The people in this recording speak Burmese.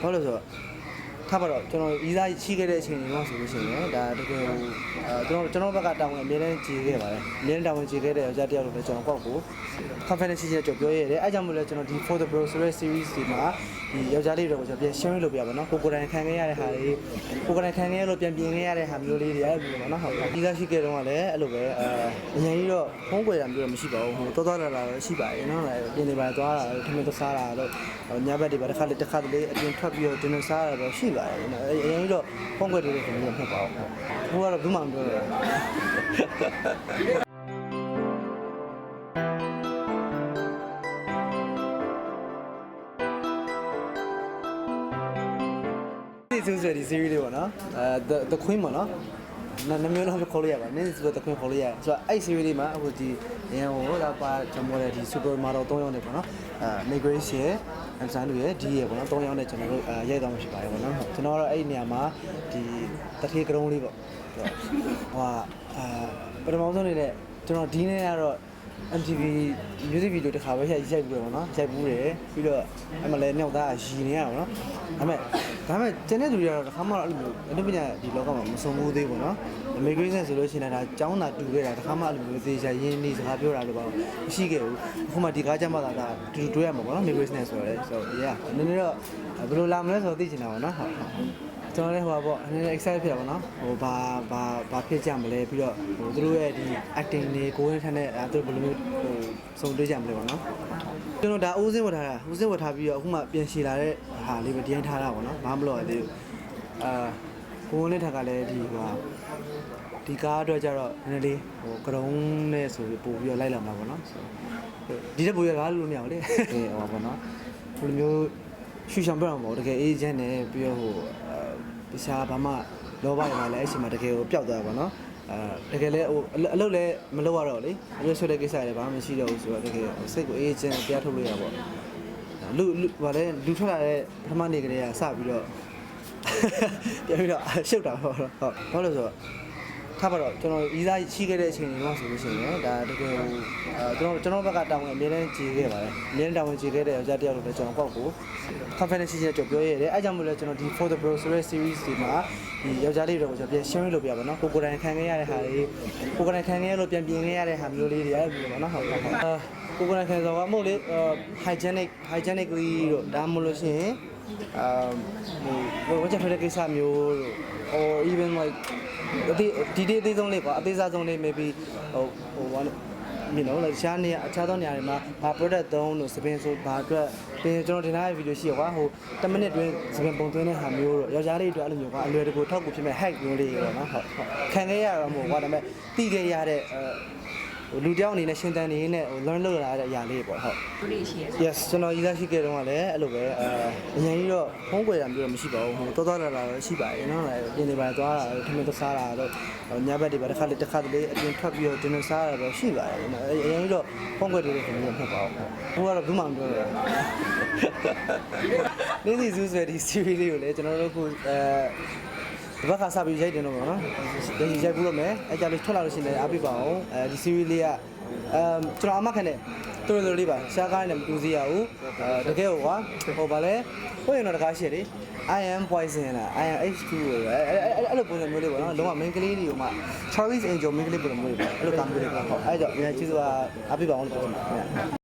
ဘာလို့လဲဆိုတော့ထားပါတော့ကျွန်တော်ဤသားရှိခဲ့တဲ့အချိန်တွေတော့ဆိုလို့ရှိရင်ဒါတကယ်ဟိုအဲကျွန်တော်ကျွန်တော်ဘက်ကတာဝန်အမြဲတမ်းကြည်ခဲ့ပါတယ်အမြဲတမ်းတာဝန်ကြည်ခဲ့တဲ့ယောက်ျားတစ်ယောက်လိုပဲကျွန်တော်ကောက်ကို confidence ရှိတဲ့ကြော်ပြောရတယ်အဲကြောင့်မို့လဲကျွန်တော်ဒီ for the bro ဆိုတဲ့ series ဒီမှာ ဒီယောက်ျားလေးတွေကိုကျွန်တော်ပြန် share လုပ်ပြပါတော့ကိုကိုယ်တိုင်ခံခဲ့ရတဲ့ဟာတွေကိုကိုယ်တိုင်ခံခဲ့ရလို့ပြန်ပြင်ခဲ့ရတဲ့ဟာမျိုးလေးတွေအဲ့လိုမျိုးပေါ့နော်ဟုတ်ဒီကရှိခဲ့တော့ကလည်းအဲ့လိုပဲအဲအရင်ကြီးတော့ဖုံးကွယ်တာမျိုးတော့မရှိပါဘူးဟိုတော်တော်လာလာတော့ရှိပါတယ်နော်ပြင်နေပါသွားတာထမင်းသစားတာတော့ညဘက်တွေပါတစ်ခါလေးတစ်ခါလေးအပြင်ထွက်ပြီးတော့ dinner စားတာတော့ရှိပါတယ်နော်အရင်ကြီးတော့ဖုံးကွယ်တယ်လို့မျိုးမဟုတ်ပါဘူးဟိုကတော့ဘူးမှမပြောတော့ ဒီဆိုဆိုဒီ series လေးပေါ့နော်အဲ the the queen ပေါ့နော်နာမည်လုံးခေါ်လို့ရပါနင်းဆိုတော့ the queen ခေါ်လို့ရဆိုတော့အဲ့ series လေးမှာအခုဒီရန်ဟိုဒါပါကျွန်တော်တို့ဒီ super model 3ယောက်နေပေါ့နော်အဲ Migration ရဲ့ Amazon တို့ရဲ့ D ရဲ့ပေါ့နော်3ယောက်နဲ့ကျွန်တော်တို့အဲရိုက်သွားမှာဖြစ်ပါတယ်ပေါ့နော်ကျွန်တော်ကတော့အဲ့ဒီနေရာမှာဒီတထေးကရုံးလေးပေါ့ဟိုဟာအာပထမဆုံးနေနဲ့ကျွန်တော်ဒီနေ့ကတော့ MTV music video တစ်ခါပဲရိုက်ရိုက်ပြီးတော့ပေါ့နော်ရိုက်ဘူးတယ်ပြီးတော့အဲ့မှာလည်းမြောက်သားရည်နေရပါတော့ဒါပေမဲ့ဒါပေမဲ့ကျန်တဲ့လူတွေကတော့တစ်ခါမှအဲ့လိုမျိုးအနုပညာဒီလောကမှာမဆုံးဘူးသေးဘူးပေါ့နော် immigration ဆိုလို့ရှိရင်ဒါကျောင်းသာတူခဲ့တာတစ်ခါမှအဲ့လိုမျိုးသေချာရင်းနှီးစကားပြောတာလို့ပါမရှိခဲ့ဘူးအခုမှဒီကားကြမှာသာဒါတူတူတွေ့ရမှာပေါ့နော် immigration ဆိုတော့လေ so yeah နည်းနည်းတော့ဘယ်လိုလာမလဲဆိုတော့သိချင်တာပေါ့နော်ဟုတ် ကျွန်တော်လည်းဟိုပါပေါ့အနေနဲ့ excited ဖြစ်တာပေါ့နော်ဟိုဘာဘာဘာဖြစ်ကြမလဲပြီးတော့ဟိုသူတို့ရဲ့ဒီ acting တွေကိုယ်နဲ့ထက်တဲ့အဲသူတို့ဘယ်လိုမျိုးဟိုစုံတွေ့ကြမလဲပေါ့နော်ကျွန်တော်ဒါအိုးစင်းဝတ်ထားတာအိုးစင်းဝတ်ထားပြီးတော့အခုမှပြန်ရှည်လာတဲ့ဟာလေးပဲဒီတိုင်းထားတာပေါ့နော်ဘာမှမလုပ်ရသေးဘူးအာကိုယ်နဲ့ထက်ကလည်းဒီဟိုဒီကားအတွက်ကျတော့နည်းနည်းလေးဟိုကရုံးနဲ့ဆိုပြီးပို့ပြီးတော့လိုက်လာမှာပေါ့နော်ဆိုဒီတက်ပို့ရကားလို့မရဘူးလေအေးဟောပေါ့နော်ဘယ်လိုမျိုးရှူရှောင်ပြအောင်ပေါ့တကယ်အေးချမ်းနေပြီးတော့ဟို တခြားဘာမှလောဘတွေမှာလည်းအဲ့ချိန်မှာတကယ်ကိုပျောက်သွားပါတော့အဲတကယ်လဲဟိုအလုပ်လည်းမလုပ်ရတော့လေအလုပ်ဆွဲတဲ့ကိစ္စတွေဘာမှမရှိတော့ဘူးဆိုတော့တကယ်စိတ်ကိုအေးချမ်းပြထုတ်လို့ရပါပေါ့လူလူဗာလဲလူထွက်လာတဲ့ပထမနေ့ကလေးကစပြီးတော့ပြန်ပြီးတော့ရှုပ်တာပေါ့ဟုတ်ဘာလို့လဲဆိုတော့ ထားပါတော့ကျွန်တော်ဤသားရှိခဲ့တဲ့အချိန်တွေတော့ဆိုလို့ရှိရင်ဒါတကယ်ဟိုအဲကျွန်တော်ကျွန်တော်ဘက်ကတာဝန်အမြဲတမ်းကြည်ခဲ့ပါတယ်အမြဲတမ်းတာဝန်ကြည်ခဲ့တဲ့ယောက်ျားတစ်ယောက်လိုပဲကျွန်တော်ကောက်ကို confidence ရှိတဲ့ကြော်ပြောရတယ်အဲကြောင့်မို့လဲကျွန်တော်ဒီ for the bro ဆိုတဲ့ series ဒီမှာဒီယောက်ျားလေးတွေကိုကျွန်တော်ပြန် share လုပ်ပြပါတော့ကိုကိုယ်တိုင်ခံခဲ့ရတဲ့ဟာတွေကိုကိုယ်တိုင်ခံခဲ့ရလို့ပြန်ပြင်ခဲ့ရတဲ့ဟာမျိုးလေးတွေအဲ့လိုမျိုးပေါ့နော်ဟုတ်ဟုတ်ဟုတ်အာကိုကိုယ်တိုင်ခံစားကမဟုတ်လေ hygienic hygienically တော့ဒါမှမဟုတ်လို့ရှိရင် အာဟိုဝချက်ဖက်တဲ့ကိစ္စမျိုးတို့ or even like ဒီဒီဒီအသေးဆုံးလေးပေါ့အသေးစားဆုံးလေး maybe ဟိုဟိုဘာလဲ you know like ရှားနေအခြားသောနေရာတွေမှာဘာ product သုံးလို့စပင်ဆိုဘာအတွက်ပြင်ကျွန်တော်တင်ထားတဲ့ဗီဒီယိုရှိရကွာဟို10မိနစ်တွင်းစပင်ပုံသွင်းတဲ့ဟာမျိုးတော့ယောက်ျားလေးတွေအဲ့လိုမျိုးကွာအလွယ်တကူထောက်ကူဖြစ်မဲ့ hack မျိုးလေးပေါ့နော်ဟုတ်ဟုတ်ခံခဲ့ရတော့မဟုတ်ကွာဒါပေမဲ့တီးခဲ့ရတဲ့အဲဟို လူတယောက်အနေနဲ့ရှင်းတန်နေနဲ့ဟို learn လုပ်လာတဲ့အရာလေးပေါ့ဟုတ်ဘူးလေးရှိရ yes ကျွန်တော်ရေးသားရှိခဲ့တော့ကလည်းအဲ့လိုပဲအဲအရင်ကြီးတော့ဖုံးကွယ်တာမျိုးတော့မရှိပါဘူးဟိုတော်တော်လာလာတော့ရှိပါတယ်နော်လည်းပြင်နေပါသွားတာထမင်းသစားတာတော့ညဘက်တွေပါတစ်ခါလေးတစ်ခါလေးအပြင်ထွက်ပြီးတော့ dinner စားတာတော့ရှိပါတယ်နော်အရင်ကြီးတော့ဖုံးကွယ်တယ်လို့မျိုးမဟုတ်ပါဘူးဟိုကတော့ဘူးမှမပြောတော့ဘူးနေ့စီစူးဆွဲဒီ series လေးကိုလည်းကျွန်တော်တို့ခုအဲ ဒီဘက်ကစပြီးရိုက်တယ်တော့ပေါ့နော်ဒီရိုက်ဘူးလို့မယ်အဲကြလို့ထွက်လာလို့ရှိရင်လည်းအားပြပါအောင်အဲဒီ series လေးကအမ်ကျွန်တော်အမခံတယ်တော်တော်လေးပါရှားကားနဲ့မတူစီရဘူးအဲတကယ်ဟိုကွာဟိုဗာလဲဟိုရင်တော့တကားရှိတယ် I am poison လား I am H2 ပဲအဲ့အဲ့အဲ့လိုပုံစံမျိုးလေးပေါ့နော်လုံးဝ main ကလေးတွေကိုမှ Charlie's Angel main ကလေးပုံစံမျိုးလေးပေါ့အဲ့လိုကာမျိုးလေးပေါ့ဟုတ်အဲ့ကြောင့်အများကြီးကျေးဇူးအားအပြပါအောင်လို့ပြောချင်ပါတယ်